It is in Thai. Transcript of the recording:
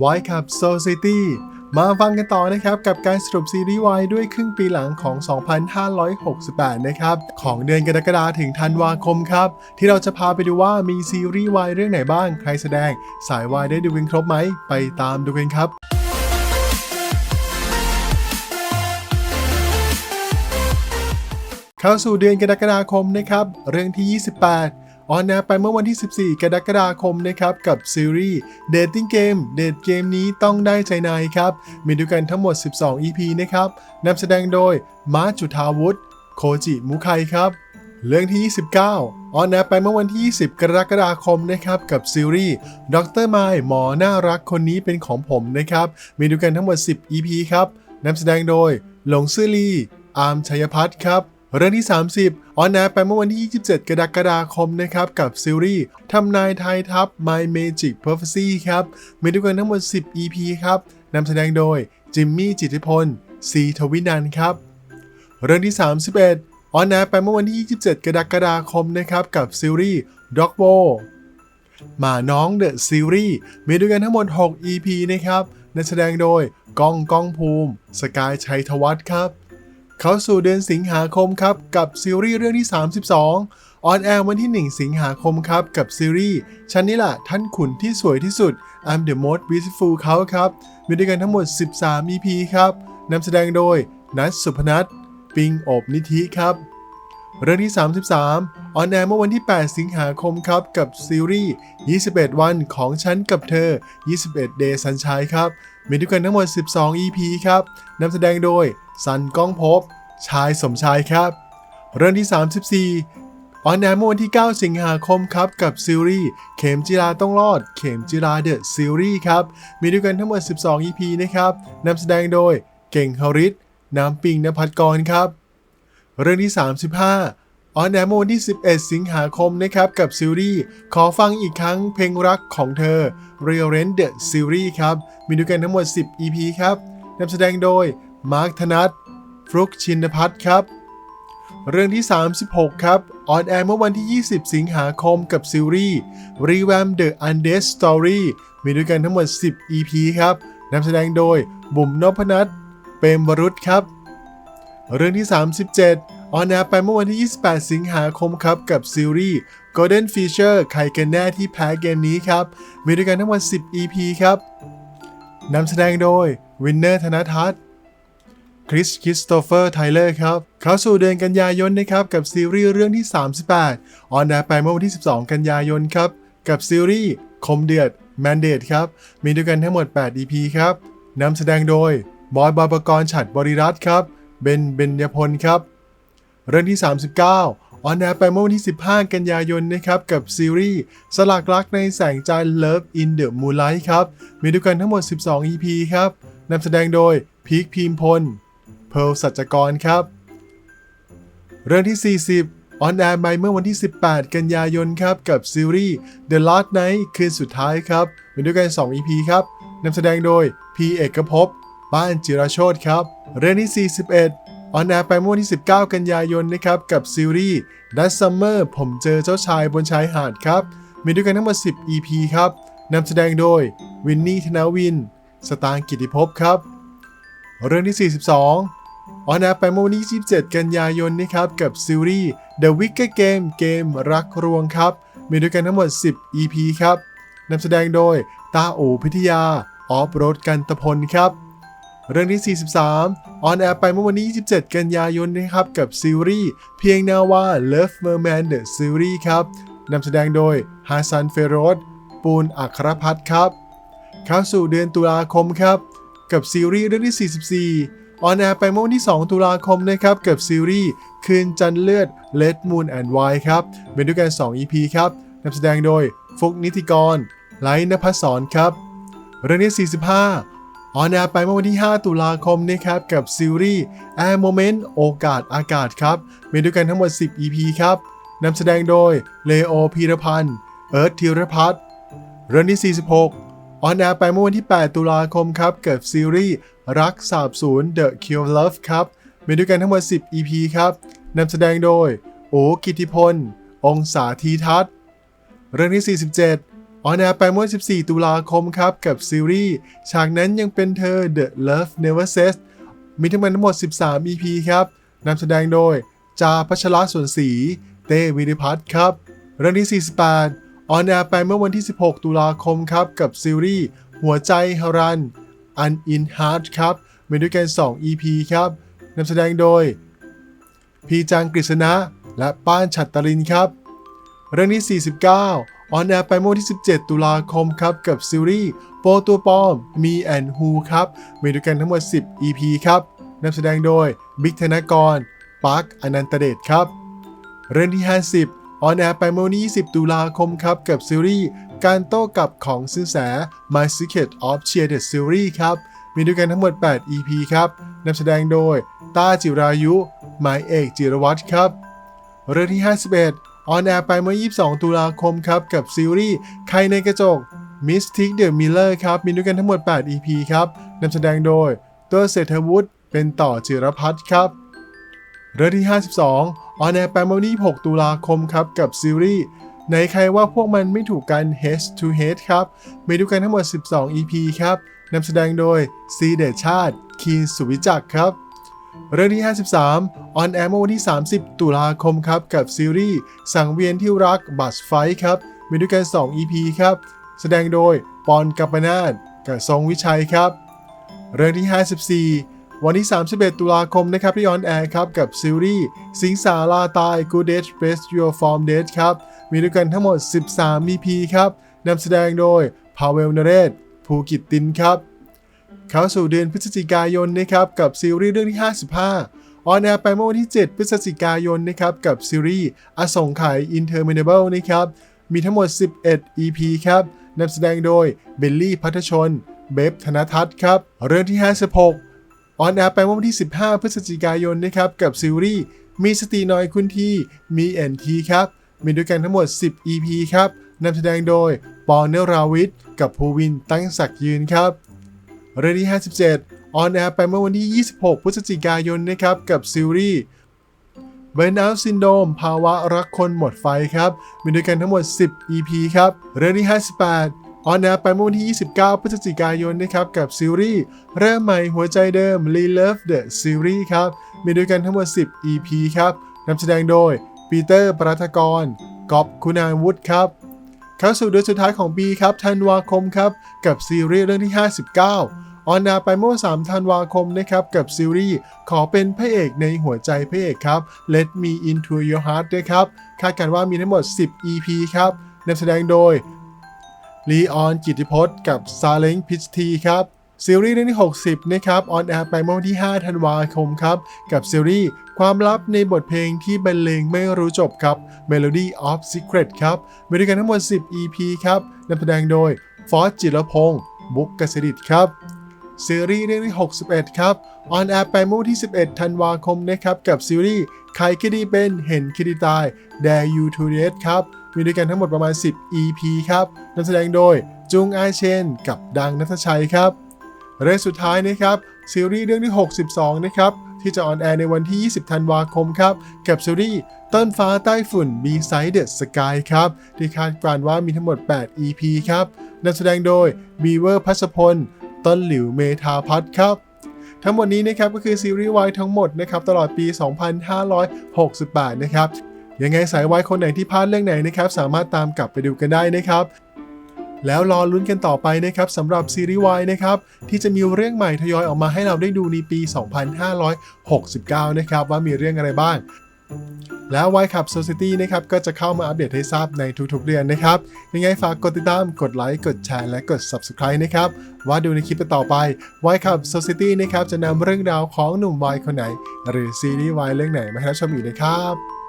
ไวครับ Society มาฟังกันต่อนะครับ กับการสรุปซีรีส์วายด้วยครึ่งปีหลังของ 2568 นะครับ ของเดือนกรกฎาคมถึงธันวาคมครับ ที่เราจะพาไปดูว่ามีซีรีส์วายเรื่องไหนบ้าง ใครแสดง สายวายได้ดูกันครบไหม ไปตามดูกันครับเข้าสู่เดือนกรกฎาคมนะครับ เรื่องที่ 28 ออนแอร์ไปเมื่อวันที่ 14 กรกฎาคมนะครับกับซีรีส์ Dating Game เดทเกมนี้ต้องได้ใจนายครับ มีด้วยกันทั้งหมด 12 EP นะครับนำแสดงโดยมาร์จุธาวุฒิโคจิมุไคครับ เรื่องที่ 29 ออนแอร์ไปเมื่อวันที่ 20 กรกฎาคมนะครับกับซีรีส์ด็อกเตอร์ไมล์หมอน่ารักคนนี้เป็นของผมนะครับ มีด้วยกันทั้งหมด 10 EP ครับนำแสดงโดยหลงซื่อลีอาร์มชัยพัฒน์ครับ เรื่องที่ 30 ออนแอร์ไปเมื่อวันที่ 27 กรกฎาคมนะครับ กับซีรีส์ทำนายทายทัพ My Magic Prophecy ครับมีด้วยกันทั้งหมด 10 EP ครับนำแสดงโดย จิมมี่จิติพลซีทวินันท์ครับ เรื่องที่ 31 ออนแอร์ไปเมื่อวันที่ 27 กรกฎาคมนะครับกับซีรีส์ Dog w a r หมาน้องเดอะซีรีส์มีด้วยกันทั้งหมด 6 EP นะครับนำแสดงโดยก้องก้องภูมิ สกายชัยธวัฒน์ครับ เข้าสู่เดือนสิงหาคมครับ กับซีรีส์เรื่องที่ 32 ออนแอร์วันที่ 1 สิงหาคมครับ กับซีรีส์ฉันนี่แหละท่านขุนที่สวยที่สุด I'm the most beautiful เขาครับ มีด้วยกันทั้งหมด 13 EP ครับนำแสดงโดยนัทสุพนัทปิงโอบนิธิครับ เรื่องที่ 33 ออนแอร์เมื่อวันที่ 8 สิงหาคมครับ กับซีรีส์ 21 วันของฉันกับเธอ 21 Day Sunshine ครับ มีด้วยกันทั้งหมด 12 EP ครับนำแสดงโดยสันก้องภพชายสมชายครับ เรื่องที่ 34 ออนแอร์เมื่อวันที่ 9 สิงหาคมครับ กับซีรีส์เข็มจิราต้องรอด เข็มจิราเดอะซีรีส์ครับ มีด้วยกันทั้งหมด 12 EP นะครับนำแสดงโดยเก่งฮาริสน้ำปิงนภัทรกรครับ เรื่องที่ 35 ออนแอร์เมื่อวันที่ 11 สิงหาคมนะครับ กับซีรีส์ขอฟังอีกครั้งเพลงรักของเธอ Real Rent The Series ครับ มีด้วยกันทั้งหมด 10 EP ครับนำแสดงโดย มาร์คธนัทฟลุกชินพัฒน์ครับ เรื่องที่ 36 ครับ ออนแอร์เมื่อวันที่ 20 สิงหาคมกับซีรีส์ Revamp The Undead Story มีด้วยกันทั้งหมด 10 EP ครับนำแสดงโดยบุ๋มนพนัทเปรมวรุษครับ เรื่องที่ 37 ออนแอร์ไปเมื่อวันที่ 28 สิงหาคมครับ กับซีรีส์ Golden Feature ใครกันแน่ที่แพ้เกมนี้ครับ มีด้วยกันทั้งหมด 10 EP ครับนำแสดงโดยวินเนอร์ธนทัศน์คริสคริสโตเฟอร์ไทเลอร์ครับ เข้าสู่เดือนกันยายนนะครับ กับซีรีส์เรื่องที่ 38 ออนแอร์ไปเมื่อวันที่ 12 กันยายนครับ กับซีรีส์คมเดือดแมนเดตครับ มีด้วยกันทั้งหมด 8 EP ครับนำแสดงโดยบอยบอยปกรณ์ฉัดบริรัตน์ครับ เบน เบญญพลครับ เรื่องที่ 39 ออนแอร์ไปเมื่อวันที่ 15 กันยายนนะครับ กับซีรีส์สลักรักในแสงจันทร์ Love in the Moonlight ครับ มีด้วยกันทั้งหมด 12 EP ครับนำแสดงโดยพีคพีมพล เพร์ลสัจกรครับ เรื่องที่ 40 ออนแอร์ไปเมื่อวันที่ 18 กันยายนครับ กับซีรีส์ The Last Night คืนสุดท้ายครับ มีด้วยกัน 2 EP ครับนำแสดงโดยพีเอกภพบ้านจิรโชตครับ เรื่องที่ 41 ออนแอร์ไปเมื่อวันที่ 19 กันยายนนะครับกับซีรีส์ That Summer ผมเจอเจ้าชายบนชายหาดครับ มีด้วยกันทั้งหมด 10 EP ครับนำแสดงโดยวินนี่ธนวิน สตางค์กิติภพครับ เรื่องที่ 42 ออนแอร์ไปเมื่อวันที่ 27 กันยายนนะครับกับซีรีส์ The Wicked Game เกมรักรวงครับ มีด้วยกันทั้งหมด 10 EP ครับนำแสดงโดยตาอูพิทยาออฟโรดกันตพลครับ เรื่องที่ 43 ออนแอร์ไปเมื่อวันที่ 27 กันยายนนะครับ กับซีรีส์เพียงนาว่า Love Merman The Series ครับนำแสดงโดยฮาซันเฟโรสปูนอัครพัฒน์ครับ เข้าสู่เดือนตุลาคมครับ กับซีรีส์เรื่องที่ 44 ออนแอร์ไปเมื่อวันที่ 2 ตุลาคมนะครับ กับซีรีส์คืนจันเลือด Let Moon and Wine ครับ เป็นด้วยกัน 2 EP ครับนำแสดงโดยฟุกนิติกร ไลท์นภัสสรครับ เรื่องที่ 45 ออนแอร์ไปเมื่อวันที่ 5 ตุลาคมนะครับกับซีรีส์ Air Moment โอกาสอากาศครับมีด้วยกันทั้งหมด 10 EP ครับนำแสดงโดยเลโอพีรพันธ์เอิร์ธธีรพัฒน์เรื่องที่ 46 ออนแอร์ไปเมื่อวันที่ 8 ตุลาคมครับกับซีรีส์รักสาบสูญ The Kill Love ครับมีด้วยกันทั้งหมด 10 EP ครับนำแสดงโดยโอกิติพล องศาทีทัศน์เรื่องที่ 47 ออนแอร์ไปเมื่อ 14 ตุลาคมครับ กับซีรีส์ฉากนั้นยังเป็นเธอ The Love Never Says มีทั้งหมดทั้งหมด 13 EP ครับนำแสดงโดย จาพัชระสวนศรีเต้วิริพัฒน์ครับ เรื่องที่ 48 ออนแอร์ไปเมื่อวันที่ 16 ตุลาคมครับ กับซีรีส์หัวใจฮารัน Un in Heart ครับมีด้วยกัน 2 EP ครับนำแสดงโดย พีจังกฤษณะ และป้านฉัตรลินครับ เรื่องที่ 49 ออนแอร์ไปเมื่อวันที่ 17 ตุลาคมครับ กับซีรีส์โปรตัวปลอม Me and Who ครับ มีด้วยกันทั้งหมด 10 EP ครับนำแสดงโดยบิ๊กธนกรปาร์คอนันตเดชครับ เรื่องที่ 50 ออนแอร์ไปเมื่อวันที่ 20 ตุลาคมครับ กับซีรีส์การโต้กลับของซินแส My Secret of Cheer the Series ครับ มีด้วยกันทั้งหมด 8 EP ครับนำแสดงโดยต้าจิรายุ หมายเอกจิรวัตรครับ เรื่องที่ 51 ออนแอร์ไปเมื่อ 22 ตุลาคมครับ กับซีรีส์ใครในกระจก Mystic the Miller ครับ มีด้วยกันทั้งหมด 8 EP ครับนำแสดงโดยตัวเศรษฐวุฒิเป็นต่อจิรพัฒน์ครับ เรื่องที่ 52 ออนแอร์ไปเมื่อวันที่6ตุลาคมครับ กับซีรีส์ในใครว่าพวกมันไม่ถูกกัน Head to Head ครับ มีด้วยกันทั้งหมด 12 EP ครับนำแสดงโดยซีเดชชาติ คีนสุวิจักครับ เรื่องที่ 53 ออนแอร์เมื่อวันที่ 30 ตุลาคมครับ กับซีรีส์ สังเวียนที่รักบัสไฟครับ มีด้วยกัน 2 EP ครับ แสดงโดยปอนกัปปนาตกับทรงวิชัยครับ เรื่องที่ 54 วันที่ 31 ตุลาคมนะครับที่ออนแอร์ครับ กับซีรีส์สิงสาราตาย Good Death Best Your Form Death ครับ มีด้วยกันทั้งหมด 13 EP ครับนำแสดงโดยพาเวลนเรศภูกิตตินครับ เข้าสู่เดือนพฤศจิกายนนะครับกับซีรีส์เรื่องที่ 55 ออนแอร์ไปเมื่อวันที่ 7 พฤศจิกายนนะครับกับซีรีส์อสงไขย Interminable นะครับมีทั้งหมด 11 EP ครับนำแสดงโดยเบลลี่พัทชน เบฟธนทัศน์ครับเรื่องที่ 56 ออนแอร์ไปเมื่อวันที่ 15 พฤศจิกายนนะครับกับซีรีส์มีสติน้อยคุณทีมีแอนทีครับมีด้วยกันทั้งหมด 10 EP ครับนำแสดงโดยปอเนราวิทกับภูวินตั้งศักยืนครับ เรื่องที่ 57 ออนแอร์ไปเมื่อวันที่ 26 พฤศจิกายนนะครับ กับซีรีส์ Burnout Syndrome ภาวะรักคนหมดไฟครับ มีด้วยกันทั้งหมด 10 EP ครับ เรื่องที่ 58 ออนแอร์ไปเมื่อวันที่ 29 พฤศจิกายนนะครับ กับซีรีส์เริ่มใหม่หัวใจเดิม Re Love the Series ครับ มีด้วยกันทั้งหมด 10 EP ครับนำแสดงโดยปีเตอร์ ปรัฐกรกอบคุณาวุฒิครับเข้าสู่เดือนสุดท้ายของปีครับธันวาคมครับ กับซีรีส์เรื่องที่ 59 ออนแอร์ไปเมื่อ 3 ธันวาคมนะครับกับซีรีส์ขอเป็นพระเอกในหัวใจพระเอกครับ Let Me Into Your Heart ด้วยครับ คาดกันว่ามีทั้งหมด 10 EP ครับนำแสดงโดยลีออนกิติพจน์กับซาเล้งพิชทีครับซีรีส์เรื่องที่ 60 นะครับ ออนแอร์ไปเมื่อวันที่ 5 ธันวาคมครับ กับซีรีส์ความลับในบทเพลงที่บรรเลงไม่รู้จบครับ Melody of Secret ครับมีด้วยกันทั้งหมด 10 EP ครับนำแสดงโดยฟอสจิรพงศ์บุ๊กกสิริตครับ ซีรีส์เรื่องที่ 61 ครับ ออนแอร์ไปเมื่อวันที่ 11 ธันวาคมนะครับ กับซีรีส์ใครคดีเป็นเห็นคดีตาย Dare You to Death ครับ มีด้วยกันทั้งหมดประมาณ 10 EP ครับนำแสดงโดยจุงอาเชน กับดังนัทชัยครับ เรื่องสุดท้ายนะครับซีรีส์เรื่องที่ 62 นะครับ ที่จะออนแอร์ในวันที่ 20 ธันวาคมครับ กับซีรีส์ต้นฟ้าใต้ฝุ่น B-Side the Sky ครับ ที่คาดการณ์ว่ามีทั้งหมด 8 EP ครับนำแสดงโดยบีเวอร์พัชพล ต้นหลิวเมธาพัฒครับทั้งหมดนี้นะครับก็คือซีรีส์วายทั้งหมดนะครับตลอดปี 2568 นะครับยังไงสายวายคนไหนที่พลาดเรื่องไหนนะครับสามารถตามกลับไปดูกันได้นะครับแล้วรอลุ้นกันต่อไปนะครับสำหรับซีรีส์วายนะครับที่จะมีเรื่องใหม่ทยอยออกมาให้เราได้ดูในปี 2569 นะครับว่ามีเรื่องอะไรบ้าง แล้ว Y Club Society นะครับก็จะเข้ามาอัปเดตให้ทราบในทุกๆเดือนนะครับ ยังไงฝากกดติดตาม กดไลค์ กดแชร์ และกด Subscribe นะครับ ว่าดูในคลิปต่อไป Y Club Society นะครับจะนำเรื่องราวของหนุ่มวายคนไหน หรือซีรีส์วายเรื่องไหนมาให้รับชมอีกนะครับ